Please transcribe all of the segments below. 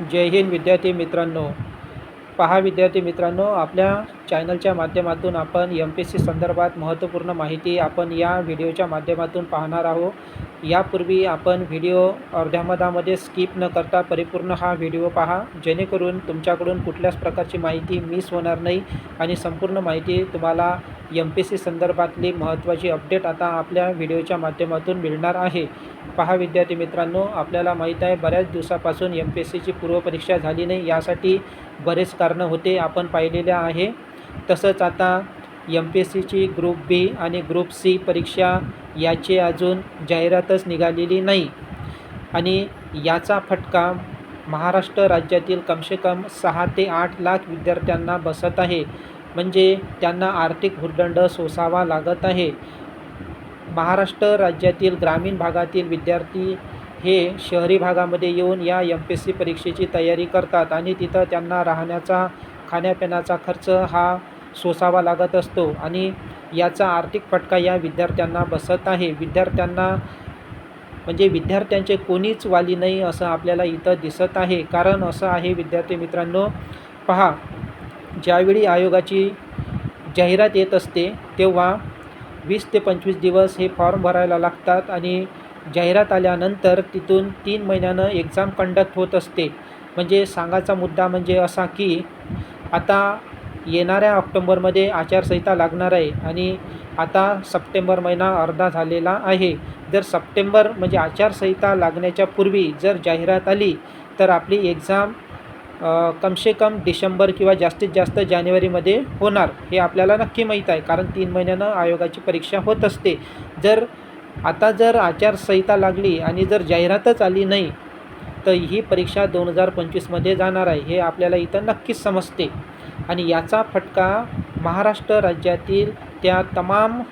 जय हिंद विद्यार्थी मित्रांनो. पहा विद्यार्थी मित्रांनो आपल्या चॅनलच्या माध्यमातून आपण एम पी एस सी संदर्भात महत्त्वपूर्ण माहिती आपण या व्हिडिओच्या माध्यमातून पाहणार आहोत. यापूर्वी आपण व्हिडिओ अर्ध्यामधामध्ये स्किप न करता परिपूर्ण हा व्हिडिओ पहा जेणेकरून तुमच्याकडून कुठल्याच प्रकारची माहिती मिस होणार नाही आणि संपूर्ण माहिती तुम्हाला एम पी एस सी संदर्भातली महत्त्वाची अपडेट आता आपल्या व्हिडिओच्या माध्यमातून मिळणार आहे. पहा विद्यार्थी मित्रांनो आपल्याला माहीत आहे बऱ्याच दिवसापासून एम पी एस सीची पूर्वपरीक्षा झाली नाही यासाठी बरेच कारणं होते आपण पाहिलेले आहे. तसंच आता एम पी एस सीची ग्रुप बी आणि ग्रुप सी परीक्षा याची अजून जाहिरातच निघालेली नाही. आणि याचा फटका महाराष्ट्र राज्यातील कमसे कम सहा ते आठ लाख विद्यार्थ्यांना बसत आहे. म्हणजे त्यांना आर्थिक भुर्दंड सोसावा लागत आहे. महाराष्ट्र राज्यातील ग्रामीण भागातील विद्यार्थी हे शहरी भागामध्ये येऊन या एम पी एस सी परीक्षेची तयारी करतात आणि तिथं त्यांना राहण्याचा खाण्यापिण्याचा खर्च हा सोसावा लागत असतो आणि याचा आर्थिक फटका या विद्यार्थ्यांना बसत आहे. विद्यार्थ्यांना म्हणजे विद्यार्थ्यांचे कोणीच वाली नाही असं आपल्याला इथं दिसत आहे. कारण असं आहे विद्यार्थी मित्रांनो पहा ज्यावेळी आयोगाची जाहिरात येत असते तेव्हा वीस ते पंचवीस दिवस हे फॉर्म भरायला लागतात आणि जाहिरात आल्यानंतर तिथून तीन महिन्यानं एक्झाम कंडक्ट होत असते. म्हणजे सांगायचा मुद्दा म्हणजे असा की आता येणाऱ्या ऑक्टोंबरमध्ये आचारसंहिता लागणार आहे आणि आता सप्टेंबर महिना अर्धा झालेला आहे. जर सप्टेंबर म्हणजे आचारसंहिता लागण्याच्या पूर्वी जर जाहिरात आली तर आपली एक्झाम कमसे कम डिसेंबर किंवा जास्तीत जास्त जानेवारीमध्ये होणार. हे आपल्याला नक्की माहीत आहे कारण तीन महिन्यानं आयोगाची परीक्षा होत असते. जर आता जर आचारसंहिता लागली आणि जर जाहिरातच आली नाही तर ही परीक्षा दोन हजार पंचवीसमध्ये जाणार आहे. हे आपल्याला इथं नक्कीच समजते. आणि याचा फटका महाराष्ट्र राज्यातील त्या तमाम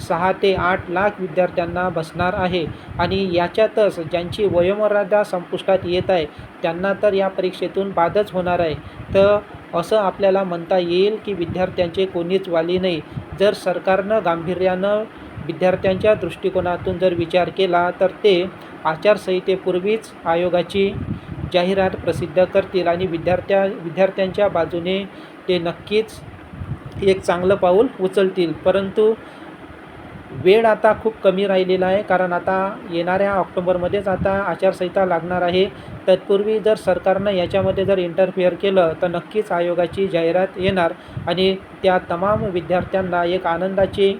सहा ते आठ लाख विद्यार्थ्यांना बसणार आहे. आणि याच्यातच ज्यांची वयोमर्यादा संपुष्टात येत आहे त्यांना तर या परीक्षेतून बादच होणार आहे. तर असं आपल्याला म्हणता येईल की विद्यार्थ्यांचे कोणीच वाली नाही. जर सरकारनं गांभीर्यानं विद्यार्थ्यांच्या दृष्टिकोनातून जर विचार केला तर ते आचारसंहितेपूर्वीच आयोगाची जाहिरात प्रसिद्ध करतील आणि विद्यार्थ्या विद्यार्थ्यांच्या बाजूने ते नक्कीच एक चांगलं पाऊल उचलतील. परंतु वेळ आता खूप कमी राहिलेला आहे. कारण आता येणाऱ्या ऑक्टोबरमध्येच आता आचारसंहिता लागणार आहे. तत्पूर्वी जर सरकारनं याच्यामध्ये जर इंटरफिअर केलं तर नक्कीच आयोगाची जाहिरात येणार. आणि त्या तमाम विद्यार्थ्यांना एक आनंदाची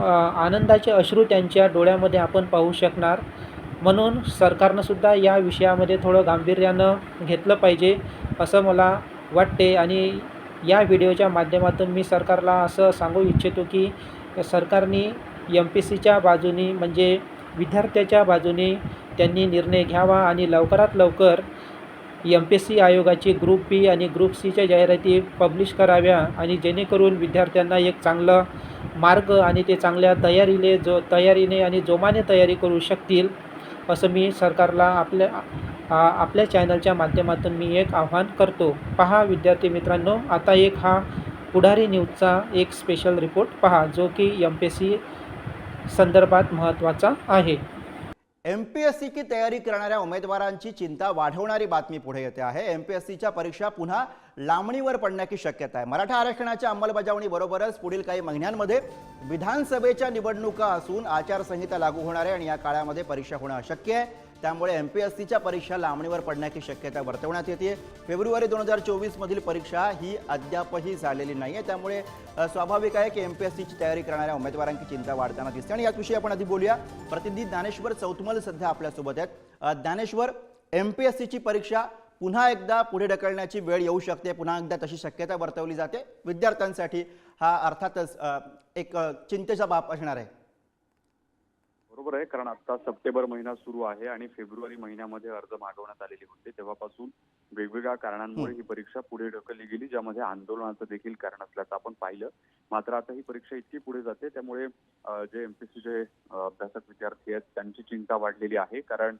आनंदाचे अश्रू त्यांच्या डोळ्यामध्ये आपण पाहू शकणार. म्हणून सरकारनंसुद्धा या विषयामध्ये थोडं गांभीर्यानं घेतलं पाहिजे असं मला वाटते. आणि या व्हिडिओच्या माध्यमातून मी सरकारला असं सांगू इच्छितो की सरकारने एम पी सीच्या बाजूनी म्हणजे विद्यार्थ्याच्या बाजूने त्यांनी निर्णय घ्यावा आणि लवकरात लवकर एम पी एस सी आयोगाची ग्रुप बी आणि ग्रुप सीच्या जाहिराती पब्लिश कराव्या आणि जेणेकरून विद्यार्थ्यांना एक चांगलं मार्ग आणि ते चांगल्या तयारीने जो तयारीने आणि जोमाने तयारी करू शकतील. असं मी सरकारला आपल्या आ- आपल्या चॅनलच्या माध्यमातून मी एक आव्हान करतो. पहा विद्यार्थी मित्रांनो आता एक हा पुढारी न्यूजचा एक स्पेशल रिपोर्ट पहा जो की एम पी सी संदर्भात महत्त्वाचा आहे. एम पी एस सीची की तयारी करणाऱ्या उमेदवारांची चिंता वाढवणारी बातमी पुढे येते आहे. एम पी एस सीच्या परीक्षा पुन्हा लांबणीवर पडण्याची शक्यता आहे. मराठा आरक्षणाच्या अंमलबजावणीबरोबरच पुढील काही महिन्यांमध्ये विधानसभेच्या निवडणुका असून आचारसंहिता लागू होणार आहे आणि या काळामध्ये परीक्षा होणं अशक्य आहे. त्यामुळे एम पी एस सीच्या परीक्षा लांबणीवर पडण्याची शक्यता वर्तवण्यात येते. फेब्रुवारी दोन हजार चोवीस मधील परीक्षा ही अद्यापही झालेली नाही आहे त्यामुळे स्वाभाविक आहे की एम पी एस सीची तयारी करणाऱ्या उमेदवारांची चिंता वाढताना दिसते. आणि याविषयी आपण आधी बोलूया. प्रतिनिधी ज्ञानेश्वर चौतमल सध्या आपल्यासोबत आहेत. ज्ञानेश्वर एम पी एस सीची परीक्षा पुन्हा एकदा पुढे ढकलण्याची वेळ येऊ शकते. पुन्हा एकदा तशी शक्यता वर्तवली जाते. विद्यार्थ्यांसाठी हा अर्थातच एक चिंतेचा बाब असणार आहे. बरोबर आहे कारण आता सप्टेंबर महिना सुरू आहे आणि फेब्रुवारी महिन्यामध्ये अर्ज मागवण्यात आलेले होते. तेव्हापासून वेगवेगळ्या कारणांमुळे ही. परीक्षा पुढे ढकलली गेली ज्यामध्ये आंदोलनाचं देखील कारण असल्याचं आपण पाहिलं. मात्र आता ही परीक्षा इतकी पुढे जाते त्यामुळे जे एमपीसीचे अभ्यासक विद्यार्थी आहेत त्यांची चिंता वाढलेली आहे. कारण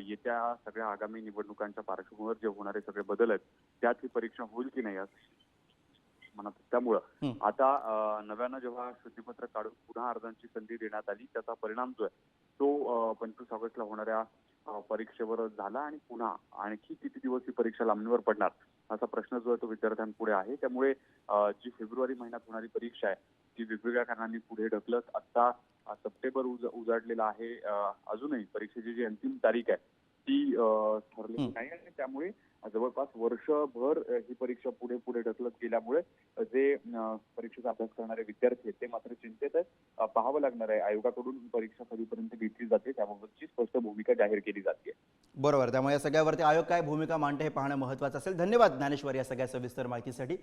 येत्या सगळ्या आगामी निवडणुकांच्या पार्श्वभूमीवर जे होणारे सगळे बदल आहेत त्यात ही परीक्षा होईल की नाही म्हणत त्यामुळं. आता नव्यानं जेव्हा शुद्धीपत्र काढून पुन्हा अर्जांची संधी देण्यात आली त्याचा परिणाम जो आहे तो पंचवीस ऑगस्टला होणाऱ्या परीक्षेवर झाला आणि पुन्हा आणखी किती दिवस ही परीक्षा लांबणीवर पडणार असा प्रश्न जो आहे तो विद्यार्थ्यांपुढे आहे. त्यामुळे जी फेब्रुवारी महिन्यात होणारी परीक्षा आहे ती वेगवेगळ्या कारणांनी पुढे ढकलत आता सप्टेंबर उज उजाडलेला आहे. अजूनही परीक्षेची जी अंतिम तारीख आहे ती ठरलेली. नाही आणि त्यामुळे जवळपास वर्षभर ही परीक्षा पुढे पुढे ढकलत गेल्यामुळे जे परीक्षेचा अभ्यास करणारे विद्यार्थी आहेत ते मात्र चिंतेत आहेत. पाहावं लागणार आहे. आयोगाकडून ही परीक्षा कधीपर्यंत घेतली जाते त्याबाबतची स्पष्ट भूमिका जाहीर केली जाते. बरोबर. त्यामुळे या सगळ्यावरती आयोग काय भूमिका मांडते हे पाहणं महत्त्वाचं असेल. धन्यवाद ज्ञानेश्वर या सगळ्या सविस्तर माहितीसाठी.